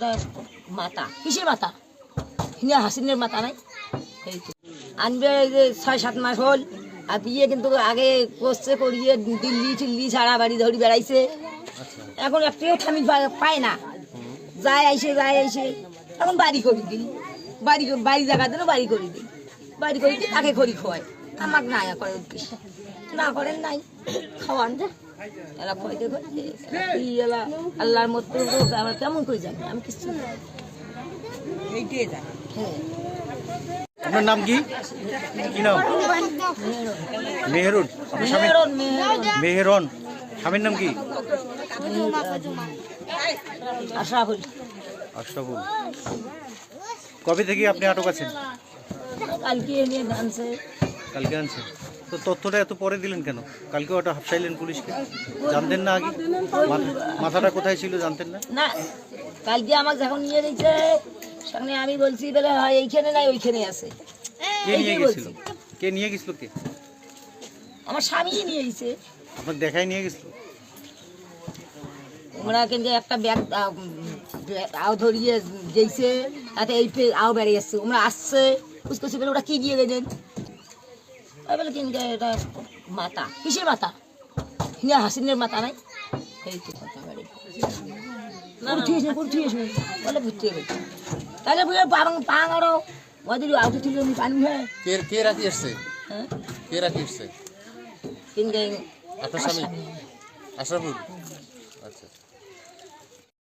এটা মাথা। কিসের মাথা? হিনে হাসিনের মাথা নাই? আনবে যে ছয়, সাত মাস হল, আর বিয়ে কিন্তু আগে করছে, করিয়ে দিল্লি, টিল্লি ছাড়া বাড়ি ধরি বেড়াইছে। এখন একটিও স্বামী পায় না। যায় আইসে যায় আইসে। এখন বাড়ি করে দিই বাড়ি বাড়ি জায়গা দিল বাড়ি করে দিই বাড়ি করে দিই তাকে করি খোয়ায় আমাকে না করে উদ্দেশ্য। না করেন নাই। খাওয়ান যে। এরা খোয়াইতে খোয়াইতে কি এলা আল্লাহর মতো আমার কেমন করে যাবে আমি কিছু না হ্যাঁ আপনার নাম কি? কি নাম? মেহরন মেহরন স্বামীর নাম কি? আশরাফুল আশরাফুল কবে থেকে আপনি আটক আছেন কালকে নিয়ে আনছে কালকে আনছেন তো তথ্যটা এত পরে দিলেন কেন? কালকে ওটা হাফসাইলেন পুলিশকে। জানতেন না আগে? মাথাটা কোথায় ছিল জানতেন না? না কালকে আমাকে যখন নিয়ে গেছে সঙ্গে আমি বলছি বলে হয় এইখানে নাই ওইখানে আছে। কে নিয়ে গেছিল? কে নিয়ে গেছিল কে? আমার স্বামী নিয়ে গেছে। আপনার দেখাই নিয়ে গেছিল? ওরা কিন্তু একটা ব্যাগ আও ধরিয়ে যেইছে তাতে এই আও বেড়ে যাচ্ছে ওরা আসছে কুচকুচি বলে ওরা কি দিয়ে গেছেন বলে কিন্তু এটা মাথা কিসের মাথা হিনে হাসিনের মাথা নাই? এই তো কথা বাড়ি। উঠিয়েছে উঠিয়েছে বলে ঘুরতে গেছে তাহলে বুঝে পাং পাং আরও ওদের আউট ছিল পানি হয়ে কে কে রাখি এসছে হ্যাঁ? কে রাখি এসছে কিন্তু আপনার স্বামী? আশরাফুল?